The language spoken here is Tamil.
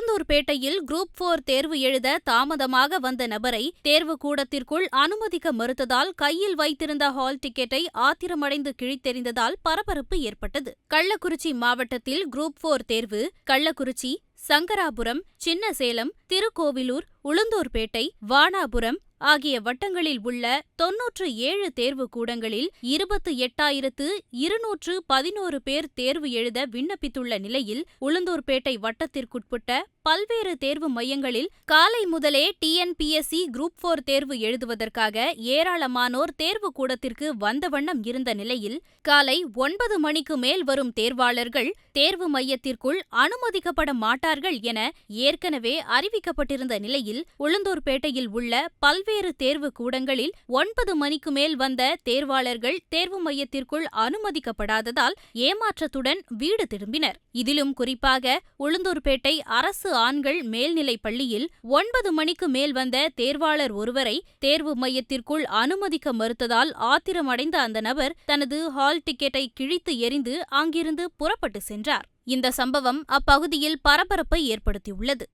உளுந்தூர்பேட்டையில் குரூப் போர் தேர்வு எழுத தாமதமாக வந்த நபரை தேர்வு கூடத்திற்குள் அனுமதிக்க மறுத்ததால் கையில் வைத்திருந்த ஹால் டிக்கெட்டை ஆத்திரமடைந்து கிழித்தெறிந்ததால் பரபரப்பு ஏற்பட்டது. கள்ளக்குறிச்சி மாவட்டத்தில் குரூப் போர் தேர்வு கள்ளக்குறிச்சி சங்கராபுரம் சின்னசேலம் திருக்கோவிலூர் உளுந்தூர்பேட்டை வானாபுரம் ஆகிய வட்டங்களில் உள்ள தொன்னூற்று ஏழு தேர்வு கூடங்களில் இருபத்து எட்டாயிரத்து இருநூற்று பதினோரு பேர் தேர்வு எழுத விண்ணப்பித்துள்ள நிலையில் உளுந்தூர்பேட்டை வட்டத்திற்குட்பட்ட பல்வேறு தேர்வு மையங்களில் காலை முதலே டிஎன்பிஎஸ்சி குரூப் போர் தேர்வு எழுதுவதற்காக ஏராளமானோர் தேர்வு கூடத்திற்கு வந்த வண்ணம் இருந்த நிலையில் காலை ஒன்பது மணிக்கு மேல் வரும் தேர்வாளர்கள் தேர்வு மையத்திற்குள் அனுமதிக்கப்பட மாட்டார்கள் என ஏற்கனவே அறிவிக்கப்பட்டிருந்த நிலையில் உளுந்தூர்பேட்டையில் உள்ள பல்வேறு தேர்வு கூடங்களில் ஒன்பது மணிக்கு மேல் வந்த தேர்வாளர்கள் தேர்வு மையத்திற்குள் அனுமதிக்கப்படாததால் ஏமாற்றத்துடன் வீடு திரும்பினர். இதிலும் குறிப்பாக உளுந்தூர்பேட்டை அரசு அரசு ஆண்கள் மேல்நிலைப் பள்ளியில் ஒன்பது மணிக்கு மேல் வந்த தேர்வாளர் ஒருவரை தேர்வு மையத்திற்குள் அனுமதிக்க மறுத்ததால் ஆத்திரமடைந்த அந்த நபர் தனது ஹால் டிக்கெட்டை கிழித்து எறிந்து அங்கிருந்து புறப்பட்டு சென்றார். இந்த சம்பவம் அப்பகுதியில் பரபரப்பை ஏற்படுத்தியுள்ளது.